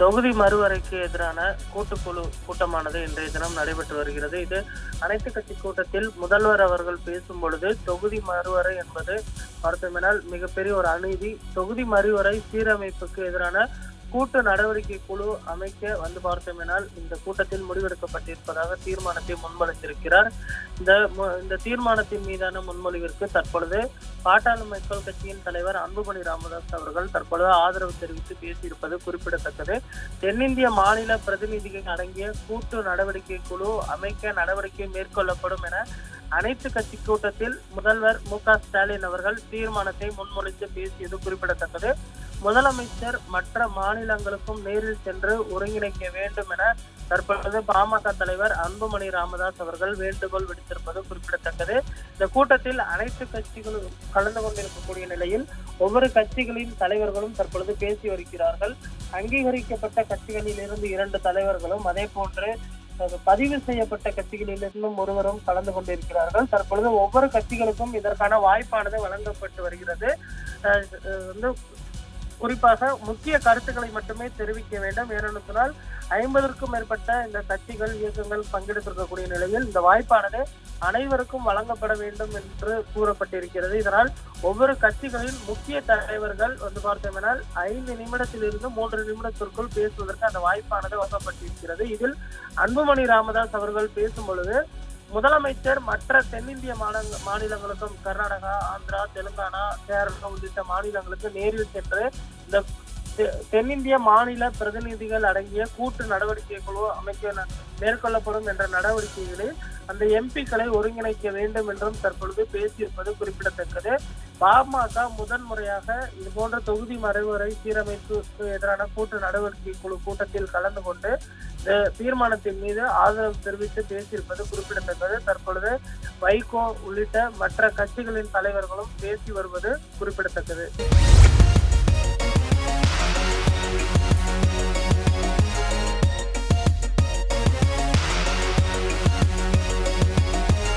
தொகுதி மறுவரைக்கு எதிரான கூட்டுக்குழு கூட்டமானது இன்றைய தினம் நடைபெற்று வருகிறது. இது அனைத்து கட்சி கூட்டத்தில் முதல்வர் அவர்கள் பேசும் பொழுது தொகுதி மறுவரை என்பது பார்த்தோமெனால் மிகப்பெரிய ஒரு அநீதி. தொகுதி மறுவரை சீரமைப்புக்கு எதிரான கூட்டு நடவடிக்கை குழு அமைக்க வந்து பார்த்தோமெனால் இந்த கூட்டத்தில் முடிவெடுக்கப்பட்டிருப்பதாக தீர்மானத்தை முன்மொழிந்திருக்கிறார். இந்த இந்த தீர்மானத்தின் மீதான முன்மொழிவிற்கு தற்பொழுது பாட்டாளி மக்கள் கட்சியின் தலைவர் அன்புமணி ராமதாஸ் அவர்கள் தற்பொழுது ஆதரவு தெரிவித்து பேசியிருப்பது குறிப்பிடத்தக்கது. தென்னிந்திய மாநில பிரதிநிதிகள் அடங்கிய கூட்டு நடவடிக்கை குழு அமைக்க நடவடிக்கை மேற்கொள்ளப்படும் என அனைத்து கட்சி கூட்டத்தில் முதல்வர் மு க ஸ்டாலின் அவர்கள் தீர்மானத்தை முன்மொழித்து பேசியது குறிப்பிடத்தக்கது. முதலமைச்சர் மற்ற மாநிலங்களுக்கும் நேரில் சென்று ஒருங்கிணைக்க வேண்டும் என தற்பொழுது பாமக தலைவர் அன்புமணி ராமதாஸ் அவர்கள் வேண்டுகோள் விடுத்திருப்பது குறிப்பிடத்தக்கது. இந்த கூட்டத்தில் அனைத்து கட்சிகளும் கலந்து கொண்டிருக்கக்கூடிய நிலையில் ஒவ்வொரு கட்சிகளின் தலைவர்களும் தற்பொழுது பேசி வருகிறார்கள். அங்கீகரிக்கப்பட்ட கட்சிகளில் இருந்து இரண்டு தலைவர்களும் அதே போன்று பதிவு செய்யப்பட்ட கட்சிகளிலிருந்தும் ஒருவரும் கலந்து கொண்டிருக்கிறார்கள். தற்பொழுது ஒவ்வொரு கட்சிகளுக்கும் இதற்கான வாய்ப்பானது வழங்கப்பட்டு வருகிறது. வந்து குறிப்பாக முக்கிய கருத்துக்களை மட்டுமே தெரிவிக்க வேண்டும். ஏனென்றால் ஐம்பதற்கும் மேற்பட்ட இந்த கட்சிகள் இயக்கங்கள் பங்கெடுத்திருக்கக்கூடிய நிலையில் இந்த வாய்ப்பானது அனைவருக்கும் வழங்கப்பட வேண்டும் என்று கூறப்பட்டிருக்கிறது. இதனால் ஒவ்வொரு கட்சிகளின் முக்கிய தலைவர்கள் வந்து பார்த்தோம்னால் ஐந்து நிமிடத்திலிருந்து மூன்று நிமிடத்திற்குள் பேசுவதற்கு அந்த வாய்ப்பானது வழங்கப்பட்டிருக்கிறது. இதில் அன்புமணி ராமதாஸ் அவர்கள் பேசும் பொழுது முதலமைச்சர் மற்ற தென்னிந்திய மாநில மாநிலங்களுக்கும் கர்நாடகா ஆந்திரா தெலுங்கானா கேரளா உள்ளிட்ட மாநிலங்களுக்கு நேரில் சென்று இந்த தெ- தென்னிந்திய மாநில பிரதிநிதிகள் அடங்கிய கூட்டு நடவடிக்கை குழு அமைக்க மேற்கொள்ளப்படும் என்ற நடவடிக்கைகளில் அந்த எம்பிக்களை ஒருங்கிணைக்க வேண்டும் என்றும் தற்பொழுது பேசியிருப்பது குறிப்பிடத்தக்கது. பாமக முதன்முறையாக இது போன்ற தொகுதி மறைவுரை சீரமைப்புக்கு எதிரான கூட்டு நடவடிக்கை குழு கூட்டத்தில் கலந்து கொண்டு தீர்மானத்தின் மீது ஆதரவு தெரிவித்து பேசியிருப்பது குறிப்பிடத்தக்கது. தற்பொழுது வைகோ உள்ளிட்ட மற்ற கட்சிகளின் தலைவர்களும் பேசி வருவது குறிப்பிடத்தக்கது.